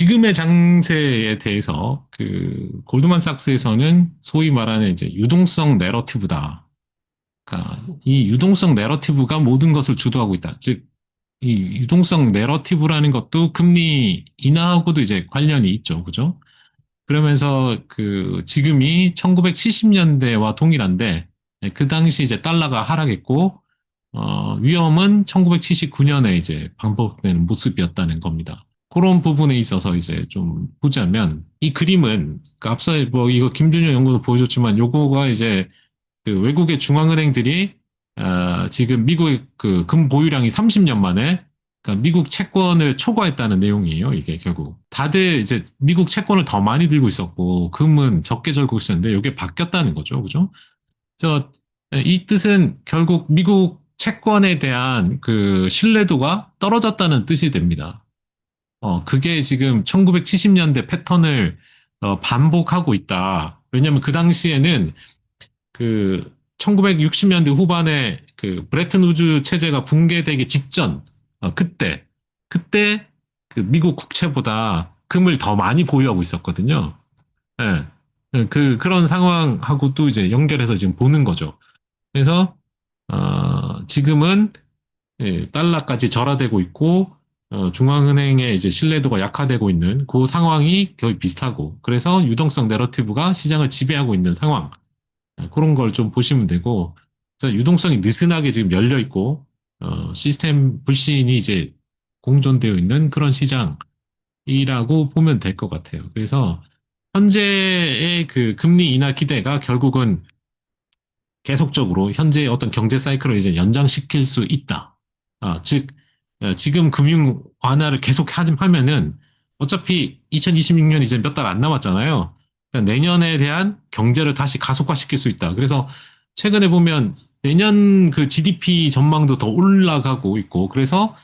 지금의 장세에 대해서 그 골드만삭스에서는 소위 말하는 이제 유동성 내러티브다. 그러니까 이 유동성 내러티브가 모든 것을 주도하고 있다. 즉, 이 유동성 내러티브라는 것도 금리 인하하고도 이제 관련이 있죠. 그죠? 그러면서 그 지금이 1970년대와 동일한데 그 당시 이제 달러가 하락했고 어, 위험은 1979년에 이제 반복되는 모습이었다는 겁니다. 그런 부분에 있어서 이제 좀 보자면 이 그림은 그 앞서 뭐 이거 김준영 연구도 보여줬지만 요거가 이제 그 외국의 중앙은행들이 어, 지금 미국의 그 금 보유량이 30년 만에 그러니까 미국 채권을 초과했다는 내용이에요. 이게 결국 다들 이제 미국 채권을 더 많이 들고 있었고 금은 적게 들고 있었는데 이게 바뀌었다는 거죠, 그죠? 저이 뜻은 결국 미국 채권에 대한 그 신뢰도가 떨어졌다는 뜻이 됩니다. 어, 그게 지금 1970년대 패턴을 어, 반복하고 있다. 왜냐하면 그 당시에는 그 1960년대 후반에 그 브레튼 우즈 체제가 붕괴되기 직전 어, 그때 그때 그 미국 국채보다 금을 더 많이 보유하고 있었거든요. 예. 그 그런 상황하고 또 이제 연결해서 지금 보는 거죠. 그래서 어, 지금은 예, 달러까지 절하되고 있고 어, 중앙은행의 이제 신뢰도가 약화되고 있는 그 상황이 거의 비슷하고 그래서 유동성 내러티브가 시장을 지배하고 있는 상황 예, 그런 걸 좀 보시면 되고 유동성이 느슨하게 지금 열려 있고 어, 시스템 불신이 이제 공존되어 있는 그런 시장이라고 보면 될 것 같아요. 그래서 현재의 그 금리 인하 기대가 결국은 계속적으로 현재의 어떤 경제 사이클을 이제 연장시킬 수 있다. 아, 즉 어, 지금 금융 완화를 계속 하면은 어차피 2026년 이제 몇 달 안 남았잖아요. 그러니까 내년에 대한 경제를 다시 가속화시킬 수 있다. 그래서 최근에 보면 내년 그 GDP 전망도 더 올라가고 있고 그래서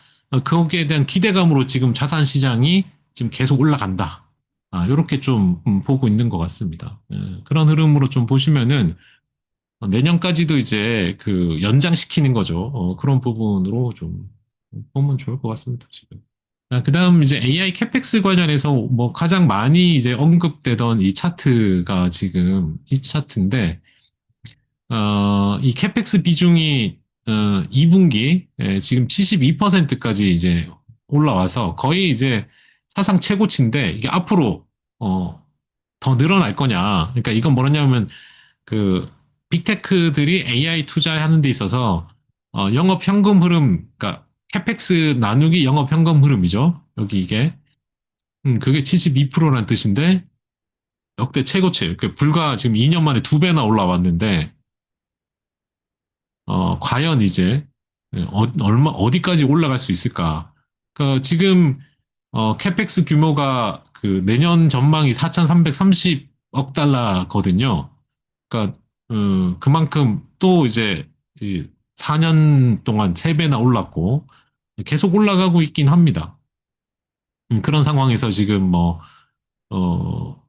거기에 대한 기대감으로 지금 자산 시장이 지금 계속 올라간다. 아, 이렇게 좀 음, 보고 있는 것 같습니다. 예, 그런 흐름으로 좀 보시면은 내년까지도 이제 그 연장시키는 거죠. 어, 그런 부분으로 좀 보면 좋을 것 같습니다, 지금. 아, 그 다음 이제 AI 캐펙스 관련해서 뭐 가장 많이 이제 언급되던 이 차트가 지금 이 차트인데, 어, 이 캐펙스 비중이 어, 2분기 예, 지금 72%까지 이제 올라와서 거의 이제 사상 최고치인데 이게 앞으로 어, 더 늘어날 거냐. 그러니까 이건 뭐냐면 그 빅테크들이 AI 투자하는 데 있어서 어, 영업 현금 흐름, 그러니까 캐펙스 나누기 영업 현금 흐름이죠. 여기 이게 음, 그게 72%라는 뜻인데 역대 최고치. 그 불과 지금 2년 만에 두 배나 올라왔는데 어, 과연 이제 어, 얼마 어디까지 올라갈 수 있을까? 그 지금 어, 캐펙스 규모가 그 내년 전망이 4,330억 달러거든요. 그러니까 음, 그만큼 또 이제 4년 동안 3배나 올랐고 계속 올라가고 있긴 합니다. 음, 그런 상황에서 지금 뭐 어,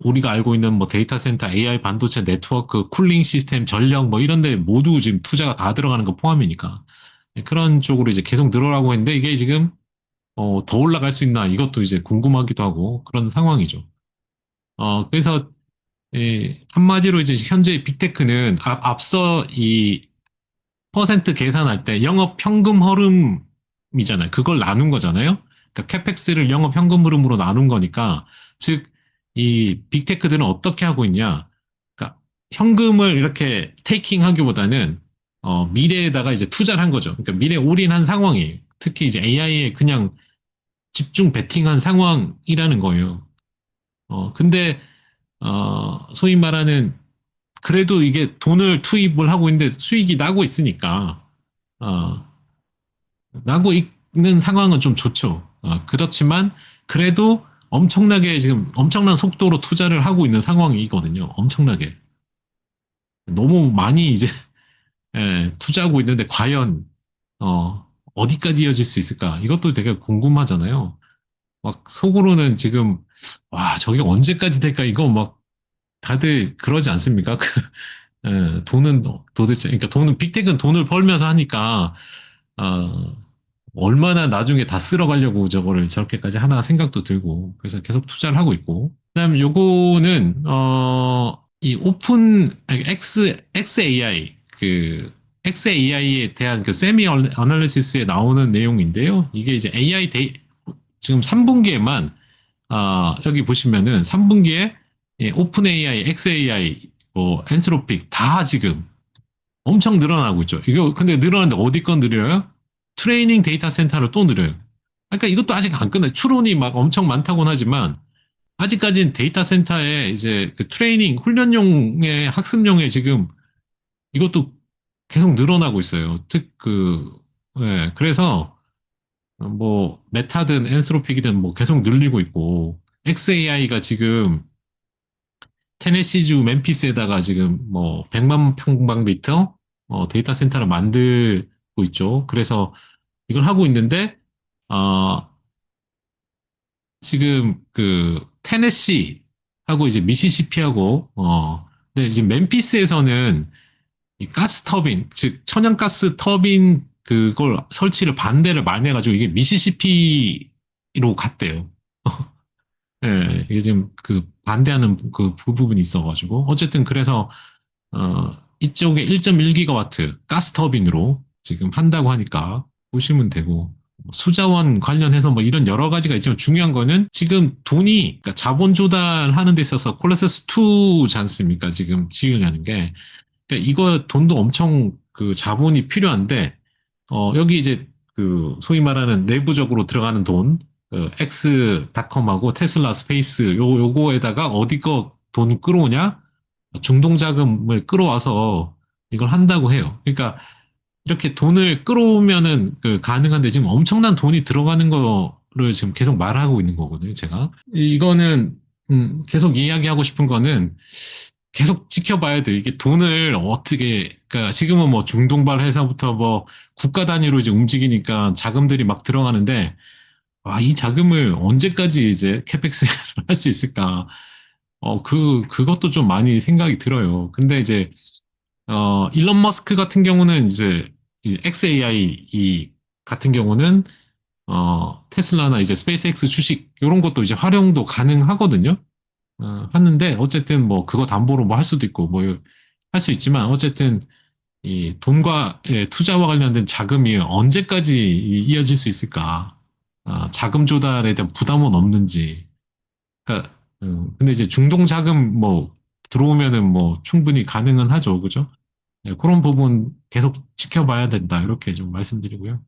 우리가 알고 있는 뭐 데이터 센터, AI 반도체 네트워크, 쿨링 시스템, 전력 뭐 이런 데 모두 지금 투자가 다 들어가는 거 포함이니까 네, 그런 쪽으로 이제 계속 늘어나고 있는데 이게 지금 어, 더 올라갈 수 있나 이것도 이제 궁금하기도 하고 그런 상황이죠. 어, 그래서 예, 한마디로 이제 현재 빅테크는 앞, 앞서 이 퍼센트 계산할 때 영업 현금 흐름이잖아요. 그걸 나눈 거잖아요. 그러니까 캐펙스를 영업 현금 흐름으로 나눈 거니까 즉 이 빅테크들은 어떻게 하고 있냐? 그러니까 현금을 이렇게 테이킹 하기보다는 어, 미래에다가 이제 투자를 한 거죠. 그러니까 미래 올인한 상황이에요. 특히 이제 AI에 그냥 집중 베팅한 상황이라는 거예요. 어, 근데 어, 소위 말하는 그래도 이게 돈을 투입을 하고 있는데 수익이 나고 있으니까 어, 나고 있는 상황은 좀 좋죠. 어, 그렇지만 그래도 엄청나게 지금 엄청난 속도로 투자를 하고 있는 상황이거든요. 엄청나게 너무 많이 이제 예, 투자하고 있는데 과연 어, 어디까지 이어질 수 있을까? 이것도 되게 궁금하잖아요. 막 속으로는 지금 와 저게 언제까지 될까? 이거 막 다들 그러지 않습니까? 그 예, 돈은 도대체 그러니까 돈은 빅텍은 돈을 벌면서 하니까 어, 얼마나 나중에 다 쓸어가려고 저거를 저렇게까지 하나 생각도 들고 그래서 계속 투자를 하고 있고 그다음 요거는 어 이 오픈 X XAI 그 XAI에 대한 그 세미 어널리시스에 나오는 내용인데요. 이게 이제 AI 데이 지금 3분기에만 아 여기 보시면은 3분기에 예, 오픈 AI, XAI, 뭐 엔스로픽 다 지금 엄청 늘어나고 있죠. 이거 근데 늘어나는데 어디 건 늘려요? 트레이닝 데이터 센터를 또 늘려요. 그러니까 이것도 아직 안 끝나요. 추론이 막 엄청 많다고는 하지만 아직까지는 데이터 센터에 이제 그 트레이닝 훈련용의 학습용에 지금 이것도 계속 늘어나고 있어요. 특그 예, 그래서 뭐 메타든 엔스로픽이든 뭐 계속 늘리고 있고 XAI가 지금 테네시주 멤피스에다가 지금 뭐 100만 평방미터 어, 데이터 센터를 만들고 있죠. 그래서 이걸 하고 있는데 어, 지금 그 테네시 하고 이제 미시시피하고 어 근데 이제 멤피스에서는 이 가스 터빈 즉 천연가스 터빈 그걸 설치를 반대를 많이 해가지고 이게 미시시피로 갔대요. 예, 이게 지금 그 반대하는 그 부분이 있어가지고 어쨌든 그래서 어 이쪽에 1.1기가와트 가스 터빈으로 지금 한다고 하니까 보시면 되고 수자원 관련해서 뭐 이런 여러 가지가 있지만 중요한 거는 지금 돈이 그러니까 자본 조달하는 데 있어서 콜레세스 2지 않습니까? 지금 지으려는 게 그러니까 이거 돈도 엄청 그 자본이 필요한데 어 여기 이제 그 소위 말하는 내부적으로 들어가는 돈 그 X닷컴하고 테슬라 스페이스 요 요거에다가 어디 거 돈 끌어오냐 중동 자금을 끌어와서 이걸 한다고 해요. 그러니까 이렇게 돈을 끌어오면은 그 가능한데 지금 엄청난 돈이 들어가는 거를 지금 계속 말하고 있는 거거든요. 제가 이거는 음, 계속 이야기하고 싶은 거는 계속 지켜봐야 돼. 이게 돈을 어떻게, 그러니까 지금은 뭐 중동발 회사부터 뭐 국가 단위로 이제 움직이니까 자금들이 막 들어가는데, 와, 이 자금을 언제까지 이제 캐펙스를 할 수 있을까? 어, 그, 그것도 좀 많이 생각이 들어요. 근데 이제, 어, 일론 머스크 같은 경우는 이제, 이 XAI 이 같은 경우는, 어, 테슬라나 이제 스페이스X 주식, 이런 것도 이제 활용도 가능하거든요. 어, 하는데 어쨌든 뭐 그거 담보로 뭐 할 수도 있고 뭐 할 수 있지만 어쨌든 이 돈과 예, 투자와 관련된 자금이 언제까지 이- 이어질 수 있을까? 아, 자금 조달에 대한 부담은 없는지. 그러니까 음, 근데 이제 중동 자금 뭐 들어오면은 뭐 충분히 가능은 하죠, 그죠? 예, 그런 부분 계속 지켜봐야 된다 이렇게 좀 말씀드리고요.